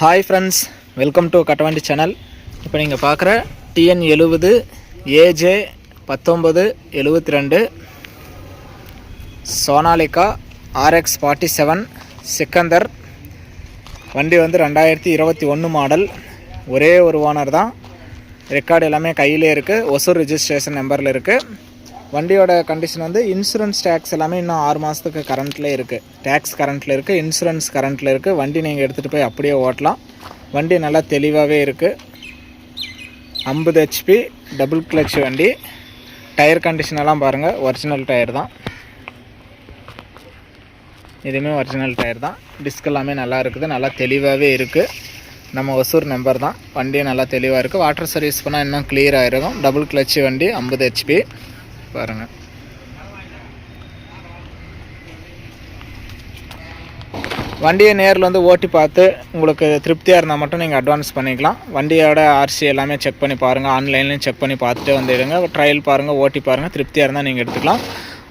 Hi friends welcome to Kattavandi channel இப்போ நீங்கள் பார்க்குற டிஎன் எழுபது ஏஜே பத்தொம்பது எழுபத்தி ரெண்டு Sonalika RX forty seven Sikander. வண்டி வந்து ரெண்டாயிரத்தி இருபத்தி ஒன்று மாடல் ஒரே ஒரு ஓனர் தான். ரெக்கார்டு எல்லாமே கையிலே இருக்குது ஒசூர் ரிஜிஸ்ட்ரேஷன் நம்பரில் இருக்குது வண்டியோட கண்டிஷன் வந்து இன்சூரன்ஸ் டேக்ஸ் எல்லாமே இன்னும் ஆறு மாதத்துக்கு கரண்ட்டில் இருக்குது டேக்ஸ் கரண்ட்டில் இருக்குது இன்சூரன்ஸ் கரண்ட்டில் இருக்குது வண்டி நீங்கள் எடுத்துகிட்டு போய் அப்படியே ஓட்டலாம். வண்டி நல்லா தெளிவாகவே இருக்குது ஐம்பது ஹெச்பி டபுள் கிளச் வண்டி. டயர் கண்டிஷன் எல்லாம் பாருங்கள் ஒரிஜினல் டயர் தான். இதுவுமே ஒரிஜினல் டயர் தான். டிஸ்க் எல்லாமே நல்லா இருக்குது நல்லா தெளிவாகவே இருக்குது நம்ம ஒசூர் நம்பர் தான். வண்டி நல்லா தெளிவாக இருக்குது வாட்டர் சர்வீஸ் பண்ணால் இன்னும் கிளியராக இருக்கும். டபுள் கிளச்சு வண்டி ஐம்பது ஹெச்பி பாருங்கள் வண்டியை நேரில் வந்து ஓட்டி பார்த்து உங்களுக்கு திருப்தியாக இருந்தால் மட்டும் நீங்கள் அட்வான்ஸ் பண்ணிக்கலாம். வண்டியோட ஆர்சி எல்லாமே செக் பண்ணி பாருங்கள் ஆன்லைன்லேயும் செக் பண்ணி பார்த்துட்டு வந்துடுங்க. ட்ரையல் பாருங்கள் ஓட்டி பாருங்கள் திருப்தியாக இருந்தால் நீங்கள் எடுத்துக்கலாம்.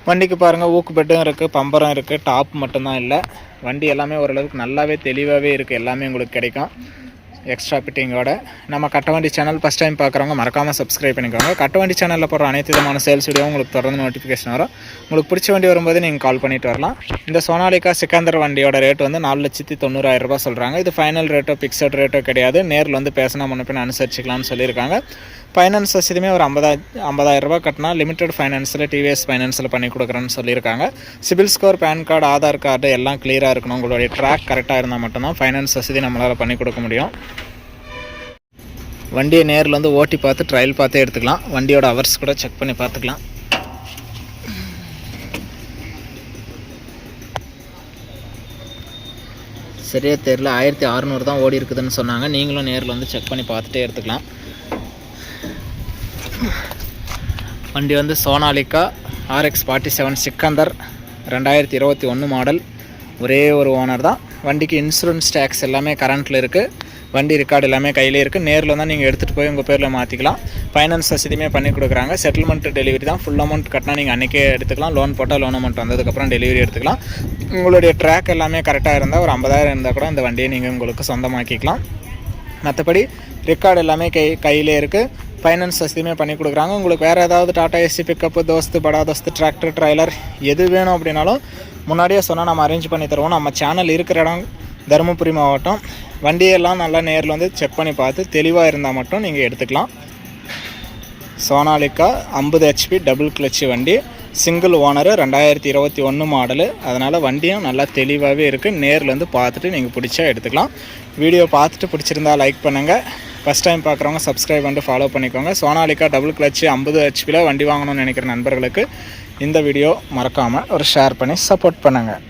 வண்டிக்கு பாருங்கள் ஊக்கு பெட்டும் இருக்குது பம்பரம் இருக்குது டாப் மட்டும்தான் இல்லை. வண்டி எல்லாமே ஓரளவுக்கு நல்லாவே தெளிவாகவே இருக்குது எல்லாமே உங்களுக்கு கிடைக்கும். எக்ஸ்ட்ரா பிட்டிங்கோட நம்ம கட்டவண்டி சேனல் ஃபஸ்ட் டைம் பார்க்குறவங்க மறக்காமல் சப்ஸ்கிரைப் பண்ணிக்கோங்க. கட்டவண்டி சேனலில் போடுற அனைத்து விதமான சேல்ஸ் வீடியோ உங்களுக்கு தொடர்ந்து நோட்டிஃபிகேஷன் வரும். உங்களுக்கு பிடிச்ச வண்டி வரும்போது நீங்கள் கால் பண்ணிட்டு வரலாம். இந்த சோனாலிகா சிக்கந்தர் வண்டியோட ரேட் வந்து நாலு லட்சத்தி தொண்ணூறாயிரம் ரூபாய் சொல்கிறாங்க இது ஃபைனல் ரேட்டோ பிக்சட் ரேட்டோ கிடையாது. நேரில் வந்து பேசினா முன்னப்பின் அனுசரிச்சிக்கலாம்னு சொல்லியிருக்காங்க. ஃபைனான்ஸ் வசதியுமே ஒரு ஐம்பதா ஐம்பதாயிரம் ரூபாய் கட்டினா லிமிடெட் ஃபைனான்ஸில் டிவிஎஸ் ஃபைனான்ஸில் பண்ணி கொடுக்குறேன்னு சொல்லியிருக்காங்க. CIBIL score PAN card Aadhaar card எல்லாம் கிளியராக இருக்கணும். உங்களுடைய ட்ராக் கரெக்டாக இருந்தால் மட்டும்தான் ஃபைனான்ஸ் வசதி நம்மளால் பண்ணி கொடுக்க முடியும். வண்டியை நேரில் வந்து ஓட்டி பார்த்து ட்ரையல் பார்த்தே எடுத்துக்கலாம். வண்டியோட ஹவர்ஸ் கூட செக் பண்ணி பார்த்துக்கலாம். சரியாக தெரில ஆயிரத்தி அறநூறு தான் ஓடி இருக்குதுன்னு சொன்னாங்க. நீங்களும் நேரில் வந்து செக் பண்ணி பார்த்துட்டே எடுத்துக்கலாம். வண்டி வந்து Sonalika RX forty seven Sikander ரெண்டாயிரத்தி இருபத்தி ஒன்று மாடல் ஒரே ஒரு ஓனர் தான். வண்டிக்கு இன்சூரன்ஸ் டேக்ஸ் எல்லாமே கரண்ட்டில் இருக்குது வண்டி ரெக்கார்டு எல்லாமே கையிலே இருக்குது நேரில் தான் நீங்கள் எடுத்துகிட்டு போய் உங்கள் பேரில் மாற்றிக்கலாம் ஃபைனான்ஸ் வசதியுமே பண்ணி கொடுக்குறாங்க. செட்டில்மெண்ட் டெலிவரி தான். ஃபுல் அமௌண்ட் கட்டினா நீங்கள் அன்றைக்கே எடுத்துக்கலாம். லோன் போட்டால் லோன் அமௌண்ட் வந்ததுக்கப்புறம் டெலிவரி எடுத்துக்கலாம். உங்களுடைய ட்ராக் எல்லாமே கரெக்டாக இருந்தால் ஒரு ஐம்பதாயிரம் இருந்தால் கூட இந்த வண்டியை நீங்கள் உங்களுக்கு சொந்தமாக்கிக்கலாம். மற்றபடி ரெக்கார்டு எல்லாமே கை கையிலே இருக்குது ஃபைனான்ஸ் வசதியுமே பண்ணி கொடுக்குறாங்க. உங்களுக்கு வேறு ஏதாவது டாட்டா ஏசி பிக்கப்பு தோஸ்து படா தோஸ்து டிராக்டர் ட்ரைலர் எது வேணும் அப்படின்னாலும் முன்னாடியே சொன்னால் நம்ம அரேஞ்ச் பண்ணி தருவோம். நம்ம சேனல் இருக்கிற இடம் தருமபுரி மாவட்டம். வண்டியெல்லாம் நல்லா நேரில் வந்து செக் பண்ணி பார்த்து தெளிவாக இருந்தால் மட்டும் நீங்கள் எடுத்துக்கலாம். சோனாலிக்கா ஐம்பது ஹெச்பி டபுள் கிளச்சு வண்டி. சிங்கிள் ஓனரு ரெண்டாயிரத்தி இருபத்தி ஒன்று மாடலு அதனால் வண்டியும் நல்லா தெளிவாகவே இருக்குது நேரில் வந்து பார்த்துட்டு நீங்கள் பிடிச்சா எடுத்துக்கலாம். வீடியோ பார்த்துட்டு பிடிச்சிருந்தா லைக் பண்ணுங்கள் ஃபஸ்ட் டைம் பார்க்குறவங்க சப்ஸ்கிரைப் பண்ணிட்டு ஃபாலோ பண்ணிக்கோங்க. சோனாலிக்கா டபுள் கிளச்சு ஐம்பது ஹெச்பியில் வண்டி வாங்கணும்னு நினைக்கிற நண்பர்களுக்கு இந்த வீடியோ மறக்காமல் ஒரு ஷேர் பண்ணி சப்போர்ட் பண்ணுங்கள்